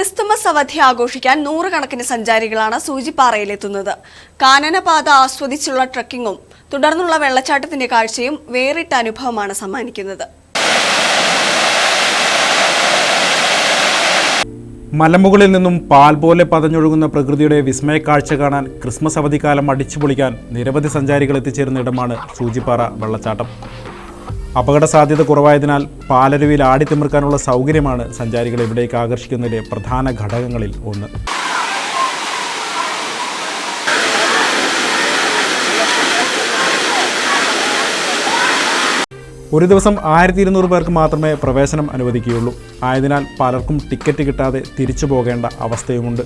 Christmas അവധി ആഘോഷിക്കാൻ നൂറുകണക്കിന് സഞ്ചാരികളാണ് സൂചിപ്പാറയിലെത്തുന്നത്. കാനനപാത ആസ്വദിച്ചുള്ള ട്രക്കിങ്ങും തുടർന്നുള്ള വെള്ളച്ചാട്ടത്തിന്റെ കാഴ്ചയും വേറിട്ട അനുഭവമാണ് സമ്മാനിക്കുന്നത്. മലമുകളിൽ നിന്നും പാൽ പോലെ പതഞ്ഞൊഴുകുന്ന പ്രകൃതിയുടെ വിസ്മയ കാഴ്ച കാണാൻ ക്രിസ്മസ് അവധിക്കാലം അടിച്ചുപൊളിക്കാൻ നിരവധി സഞ്ചാരികൾ എത്തിച്ചേരുന്ന ഇടമാണ് സൂചിപ്പാറ വെള്ളച്ചാട്ടം. അപകട സാധ്യത കുറവായതിനാൽ പാലരുവിയിൽ ആടിത്തിമിർക്കാനുള്ള സൗകര്യമാണ് സഞ്ചാരികളെ ഇവിടേക്ക് ആകർഷിക്കുന്നതിലെ പ്രധാന ഘടകങ്ങളിൽ ഒന്ന്. ഒരു ദിവസം ആയിരത്തി ഇരുന്നൂറ് പേർക്ക് മാത്രമേ പ്രവേശനം അനുവദിക്കുകയുള്ളൂ. ആയതിനാൽ പലർക്കും ടിക്കറ്റ് കിട്ടാതെ തിരിച്ചു പോകേണ്ട അവസ്ഥയുമുണ്ട്.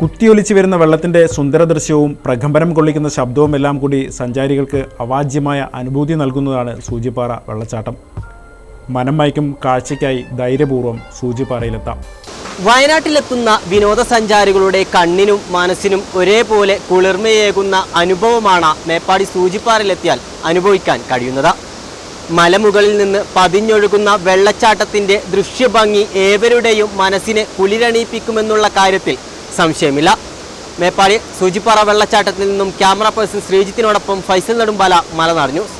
കുത്തിയൊലിച്ചു വരുന്ന വെള്ളത്തിന്റെ സുന്ദര ദൃശ്യവും പ്രകമ്പനം കൊള്ളിക്കുന്ന ശബ്ദവും എല്ലാം കൂടി സഞ്ചാരികൾക്ക് അവാജ്യമായ അനുഭൂതി നൽകുന്നതാണ് സൂചിപ്പാറ വെള്ളച്ചാട്ടം. മനം മയക്കും കാഴ്ചയ്ക്കായി ധൈര്യപൂർവം സൂചിപ്പാറയിലെത്താം. വയനാട്ടിലെത്തുന്ന വിനോദസഞ്ചാരികളുടെ കണ്ണിനും മനസ്സിനും ഒരേപോലെ കുളിർമയേകുന്ന അനുഭവമാണ് മേപ്പാടി സൂചിപ്പാറയിലെത്തിയാൽ അനുഭവിക്കാൻ കഴിയുന്നത്. മലമുകളിൽ നിന്ന് പതിഞ്ഞൊഴുകുന്ന വെള്ളച്ചാട്ടത്തിന്റെ ദൃശ്യഭംഗി ഏവരുടെയും മനസ്സിനെ കുളിരണിയിപ്പിക്കുമെന്നുള്ള കാര്യത്തിൽ സംശയമില്ല. മേപ്പാടി സൂചിപ്പാറ വെള്ളച്ചാട്ടത്തിൽ നിന്നും ക്യാമറ പേഴ്സൺ ശ്രീജിത്തിനോടൊപ്പം ഫൈസൽ നെടുമ്പാല മലനാട് ന്യൂസ്.